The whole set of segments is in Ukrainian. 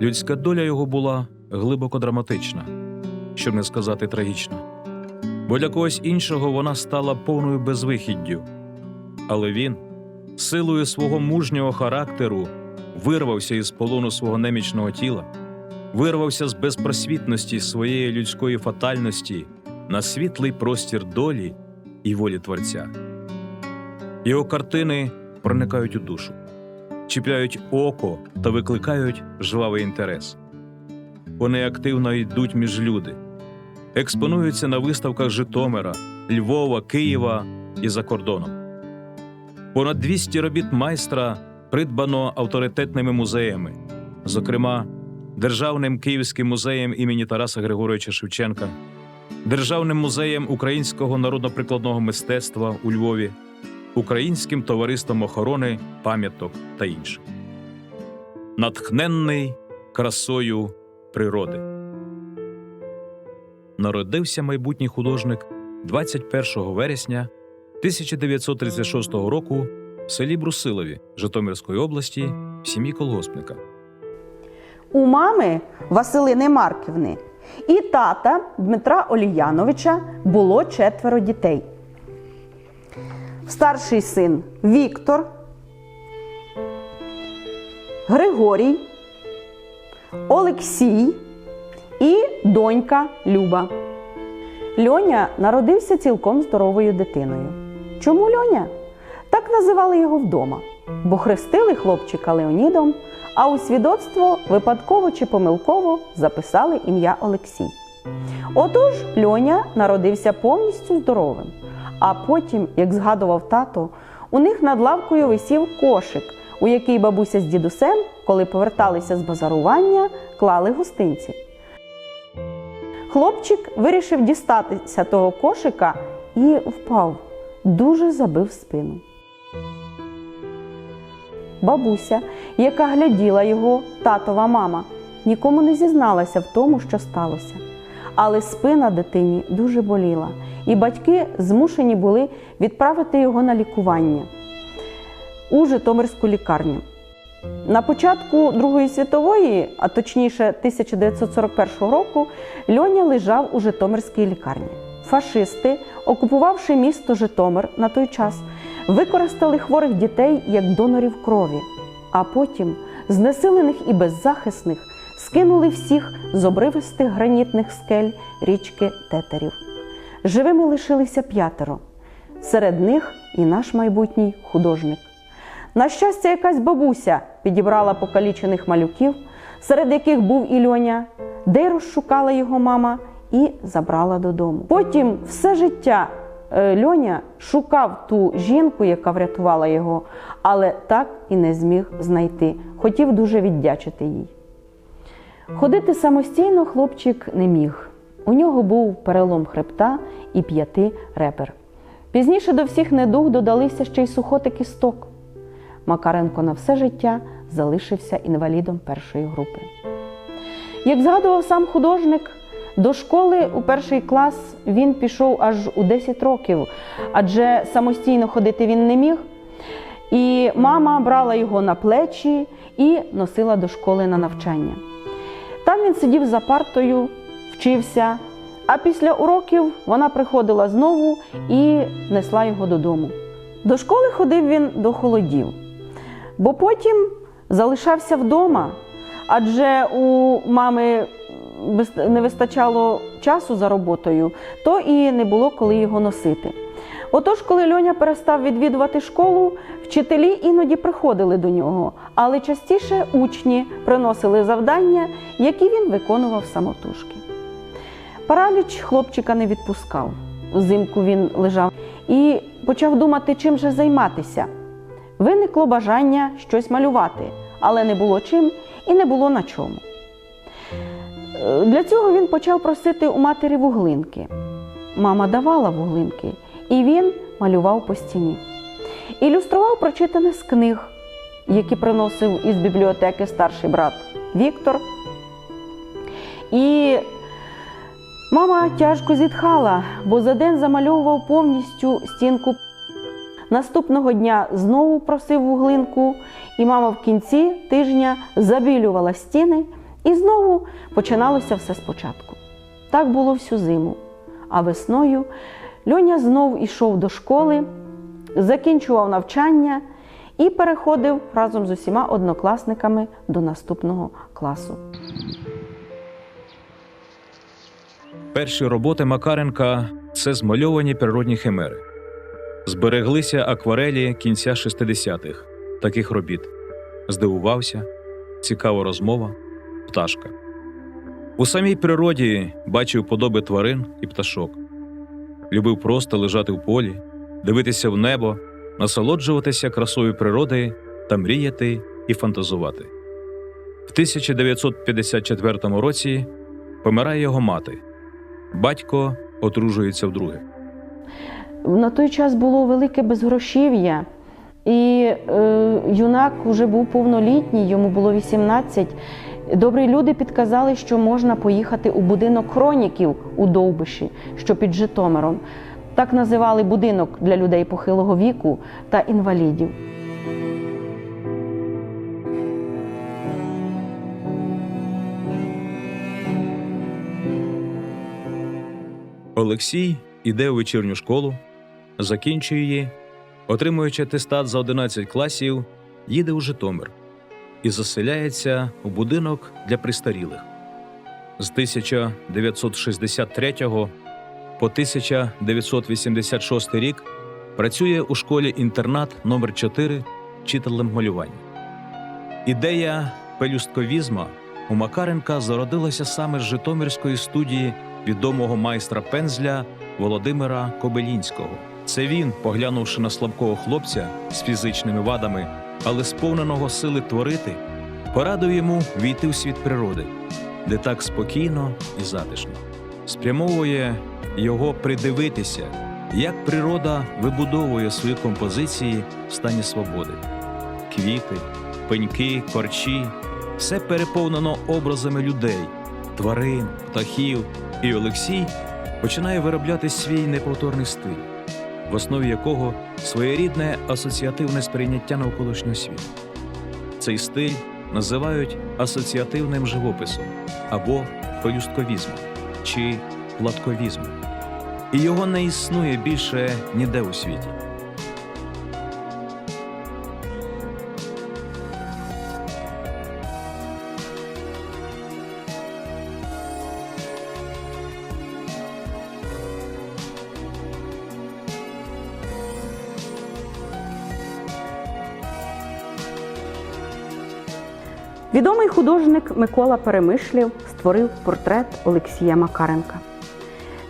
Людська доля його була глибоко драматична, щоб не сказати трагічна, бо для когось іншого вона стала повною безвихіддю. Але він, силою свого мужнього характеру, вирвався із полону свого немічного тіла, вирвався з безпросвітності своєї людської фатальності на світлий простір долі і волі Творця. Його картини проникають у душу, чіпляють око та викликають жвавий інтерес. Вони активно йдуть між люди, експонуються на виставках Житомира, Львова, Києва і за кордоном. Понад 200 робіт майстра придбано авторитетними музеями, зокрема, Державним Київським музеєм імені Тараса Григоровича Шевченка, Державним музеєм українського народно-прикладного мистецтва у Львові, Українським товариством охорони пам'яток та інших. Натхненний красою природи. Народився майбутній художник 21 вересня 1936 року в селі Брусилові Житомирської області в сім'ї колгоспника. У мами Василини Марківни і тата Дмитра Оліяновича було четверо дітей. Старший син Віктор, Григорій, Олексій і донька Люба. Льоня народився цілком здоровою дитиною. Чому Льоня? Так називали його вдома, бо хрестили хлопчика Леонідом, а у свідоцтво випадково чи помилково записали ім'я Олексій. Отож, Льоня народився повністю здоровим. А потім, як згадував тато, у них над лавкою висів кошик, у який бабуся з дідусем, коли поверталися з базарування, клали гостинці. Хлопчик вирішив дістатися того кошика і впав, дуже забив спину. Бабуся, яка гляділа його, татова мама, нікому не зізналася в тому, що сталося. Але спина дитині дуже боліла, і батьки змушені були відправити його на лікування у Житомирську лікарню. На початку Другої світової, а точніше 1941 року, Льоня лежав у Житомирській лікарні. Фашисти, окупувавши місто Житомир на той час, використали хворих дітей як донорів крові, а потім, знесилених і беззахисних, скинули всіх з обривистих гранітних скель річки Тетерів. Живими лишилися п'ятеро, серед них і наш майбутній художник. На щастя, якась бабуся підібрала покалічених малюків, серед яких був і Льоня, де розшукала його мама і забрала додому. Потім все життя е, Льоня шукав ту жінку, яка врятувала його, але так і не зміг знайти. Хотів дуже віддячити їй. Ходити самостійно хлопчик не міг. У нього був перелом хребта і п'яти ребер. Пізніше до всіх недуг додалися ще й сухоти кісток. Макаренко на все життя залишився інвалідом першої групи. Як згадував сам художник, до школи у перший клас він пішов аж у 10 років, адже самостійно ходити він не міг. І мама брала його на плечі і носила до школи на навчання. Там він сидів за партою, вчився, а після уроків вона приходила знову і несла його додому. До школи ходив він до холодів, бо потім залишався вдома, адже у мами не вистачало часу за роботою, то і не було коли його носити. Отож, коли Льоня перестав відвідувати школу, вчителі іноді приходили до нього, але частіше учні приносили завдання, які він виконував самотужки. Параліч хлопчика не відпускав. Взимку він лежав і почав думати, чим же займатися. Виникло бажання щось малювати, але не було чим і не було на чому. Е, Для цього він почав просити у матері вуглинки. Мама давала вуглинки, і він малював по стіні. Ілюстрував прочитане з книг, які приносив із бібліотеки старший брат Віктор. І мама тяжко зітхала, бо за день замальовував повністю стінку. Наступного дня знову просив вуглинку, і мама в кінці тижня забілювала стіни І знову починалося все спочатку. Так було всю зиму. А весною Льоня знов ішов до школи, закінчував навчання і переходив разом з усіма однокласниками до наступного класу. Перші роботи Макаренка це змальовані природні химери. Збереглися акварелі кінця 60-х таких робіт. Здивувався, цікава розмова, пташка. У самій природі бачив подоби тварин і пташок. Любив просто лежати в полі, дивитися в небо, насолоджуватися красою природи та мріяти і фантазувати. В 1954 році помирає його мати. Батько одружується вдруге. На той час було велике безгрошів'я, і е, юнак вже був повнолітній, йому було 18. Добрі люди підказали, що можна поїхати у будинок хроніків у Довбиші, що під Житомиром. Так називали будинок для людей похилого віку та інвалідів. Олексій іде у вечірню школу, закінчує її, отримуючи атестат за 11 класів, їде у Житомир і заселяється у будинок для престарілих. З 1963 по 1986 рік працює у школі-інтернат номер 4 вчителем малювання. Ідея пелюстковізма у Макаренка зародилася саме з Житомирської студії відомого майстра пензля Володимира Кобелінського. Це він, поглянувши на слабкого хлопця з фізичними вадами, але сповненого сили творити, порадив йому війти в світ природи, де так спокійно і затишно. Спрямовує його придивитися, як природа вибудовує свої композиції в стані свободи. Квіти, пеньки, корчі все переповнено образами людей, тварин, птахів, і Олексій починає виробляти свій неповторний стиль, в основі якого своєрідне асоціативне сприйняття навколишнього світу. Цей стиль називають асоціативним живописом або пелюстковізмом чи латковізмом. І його не існує більше ніде у світі. Відомий художник Микола Перемишлів створив портрет Олексія Макаренка.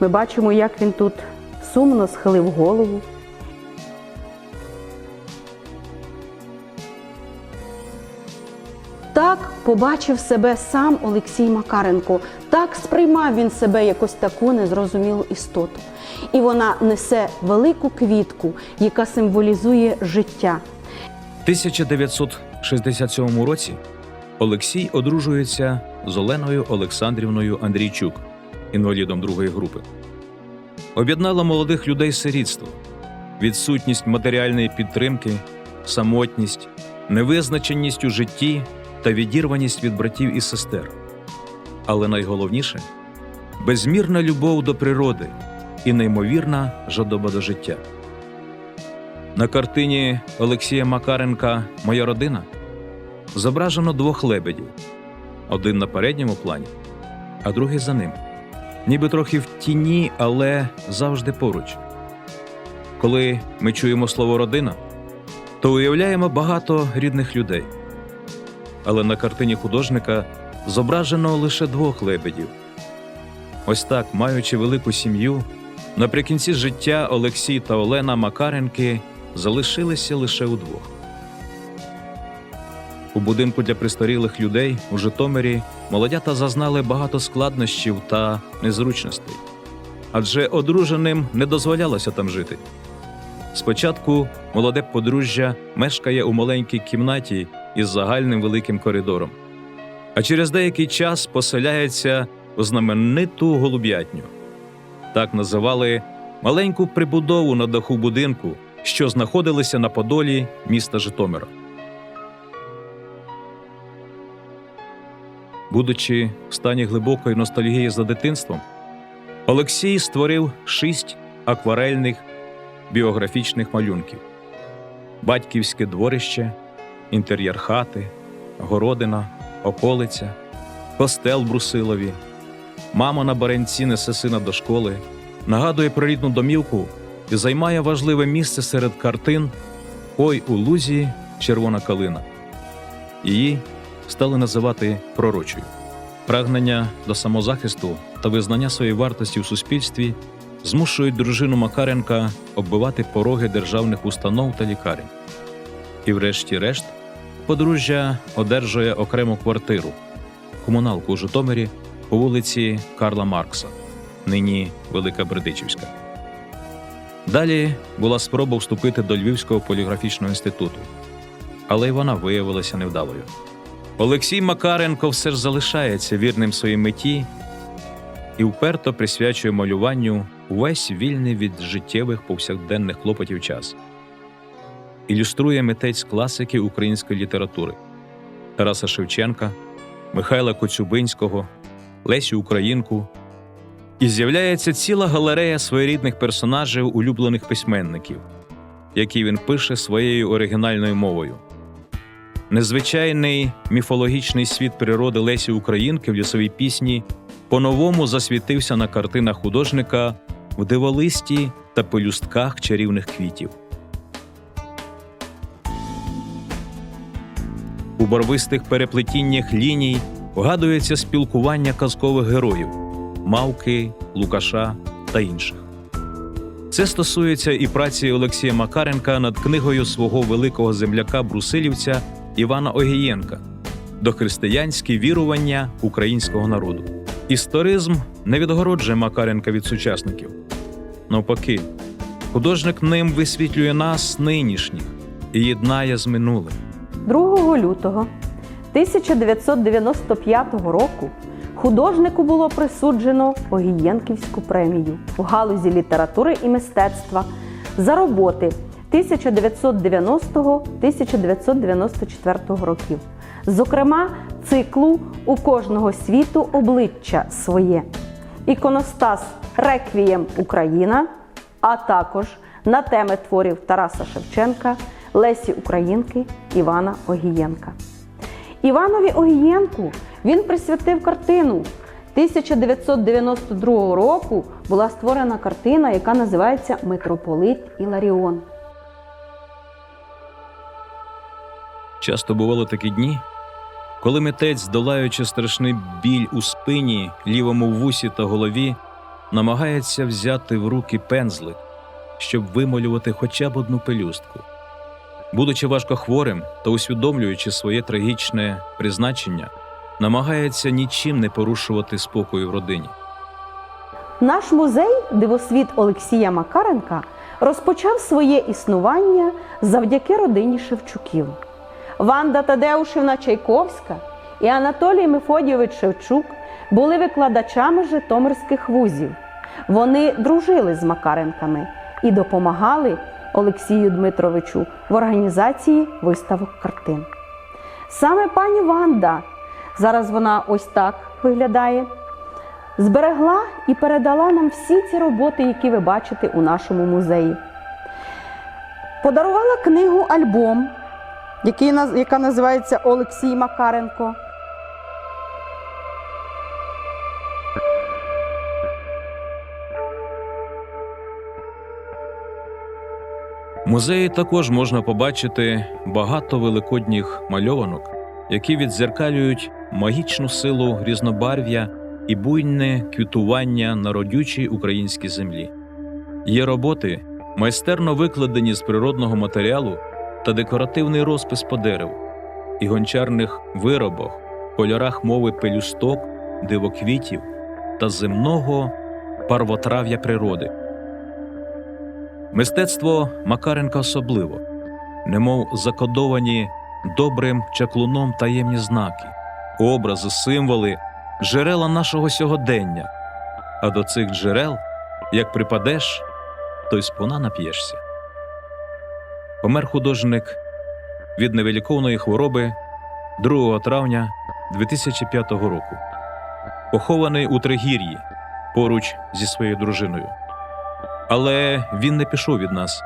Ми бачимо, як він тут сумно схилив голову. Так побачив себе сам Олексій Макаренко. Так сприймав він себе якось таку незрозумілу істоту. І вона несе велику квітку, яка символізує життя. В 1967 році Олексій одружується з Оленою Олександрівною Андрійчук, інвалідом другої групи. Об'єднала молодих людей сирітство, відсутність матеріальної підтримки, самотність, невизначеність у житті та відірваність від братів і сестер. Але найголовніше безмірна любов до природи і неймовірна жадоба до життя. На картині Олексія Макаренка Моя родина зображено двох лебедів: один на передньому плані, а другий за ним, ніби трохи в тіні, але завжди поруч. Коли ми чуємо слово родина, то уявляємо багато рідних людей. Але на картині художника зображено лише двох лебедів. Ось так, маючи велику сім'ю, наприкінці життя Олексій та Олена Макаренки залишилися лише удвох. У будинку для престарілих людей у Житомирі молодята зазнали багато складнощів та незручностей, адже одруженим не дозволялося там жити. Спочатку молоде подружжя мешкає у маленькій кімнаті із загальним великим коридором, а через деякий час поселяється у знамениту голуб'ятню. Так називали маленьку прибудову на даху будинку, що знаходилися на Подолі міста Житомира. Будучи в стані глибокої ностальгії за дитинством, Олексій створив шість акварельних біографічних малюнків: батьківське дворище, інтер'єр хати, городина, околиця, костел Брусилові, мама на баренці несе сина до школи, нагадує про рідну домівку і займає важливе місце серед картин Ой у лузі червона калина. Її стали називати пророчою. Прагнення до самозахисту та визнання своєї вартості в суспільстві змушують дружину Макаренка оббивати пороги державних установ та лікарень. І, врешті-решт, подружжя одержує окрему квартиру комуналку у Житомирі по вулиці Карла Маркса, нині Велика Бердичівська. Далі була спроба вступити до Львівського поліграфічного інституту, але й вона виявилася невдалою. Олексій Макаренко все ж залишається вірним своїй меті і вперто присвячує малюванню увесь вільний від життєвих повсякденних клопотів час. Ілюструє митець класики української літератури Тараса Шевченка, Михайла Коцюбинського, Лесю Українку. І з'являється ціла галерея своєрідних персонажів улюблених письменників, які він пише своєю оригінальною мовою. Незвичайний міфологічний світ природи Лесі Українки в лісовій пісні по-новому засвітився на картинах художника в диволисті та пелюстках чарівних квітів. У барвистих переплетіннях ліній вгадується спілкування казкових героїв Мавки, Лукаша та інших. Це стосується і праці Олексія Макаренка над книгою свого великого земляка Брусилівця Івана Огієнка Дохристиянські вірування українського народу. Історизм не відгороджує Макаренка від сучасників. Навпаки, художник ним висвітлює нас нинішніх і єднає з минулим. 2 лютого 1995 року художнику було присуджено Огієнківську премію в галузі літератури і мистецтва за роботи 1990-1994 років, зокрема циклу У кожного світу обличчя своє, іконостас Реквієм Україна, а також на теми творів Тараса Шевченка, Лесі Українки, Івана Огієнка. Іванові Огієнку він присвятив картину. 1992 року була створена картина, яка називається Митрополит Іларіон. Часто бували такі дні, коли митець, долаючи страшний біль у спині, лівому вусі та голові, намагається взяти в руки пензлик, щоб вималювати хоча б одну пелюстку. Будучи важкохворим та усвідомлюючи своє трагічне призначення, намагається нічим не порушувати спокою в родині. Наш музей Дивосвіт Олексія Макаренка розпочав своє існування завдяки родині Шевчуків. Ванда Тадеушівна Чайковська і Анатолій Мефодійович Шевчук були викладачами житомирських вузів. Вони дружили з Макаренками і допомагали Олексію Дмитровичу в організації виставок картин. Саме пані Ванда, зараз вона ось так виглядає, зберегла і передала нам всі ці роботи, які ви бачите у нашому музеї. Подарувала книгу альбом, який, яка називається Олексій Макаренко. Музеї також можна побачити багато великодніх мальованок, які відзеркалюють магічну силу різнобарв'я і буйне квітування на родючій українській землі. Є роботи, майстерно викладені з природного матеріалу та декоративний розпис по дереву, і гончарних виробах, кольорах мови пелюсток, дивоквітів та земного парвотрав'я природи. Мистецтво Макаренка особливо, немов закодовані добрим чаклуном таємні знаки, образи, символи, джерела нашого сьогодення. А до цих джерел, як припадеш, то й спона нап'єшся. Помер художник від невиліковної хвороби 2 травня 2005 року. Похований у Тригір'ї поруч зі своєю дружиною. Але він не пішов від нас,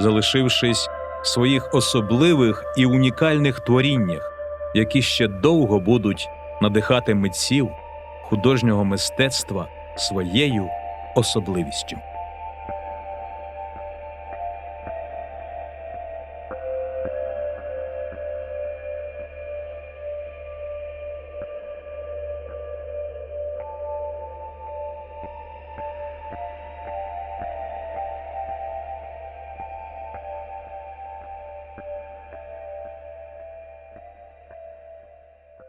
залишившись в своїх особливих і унікальних творіннях, які ще довго будуть надихати митців художнього мистецтва своєю особливістю.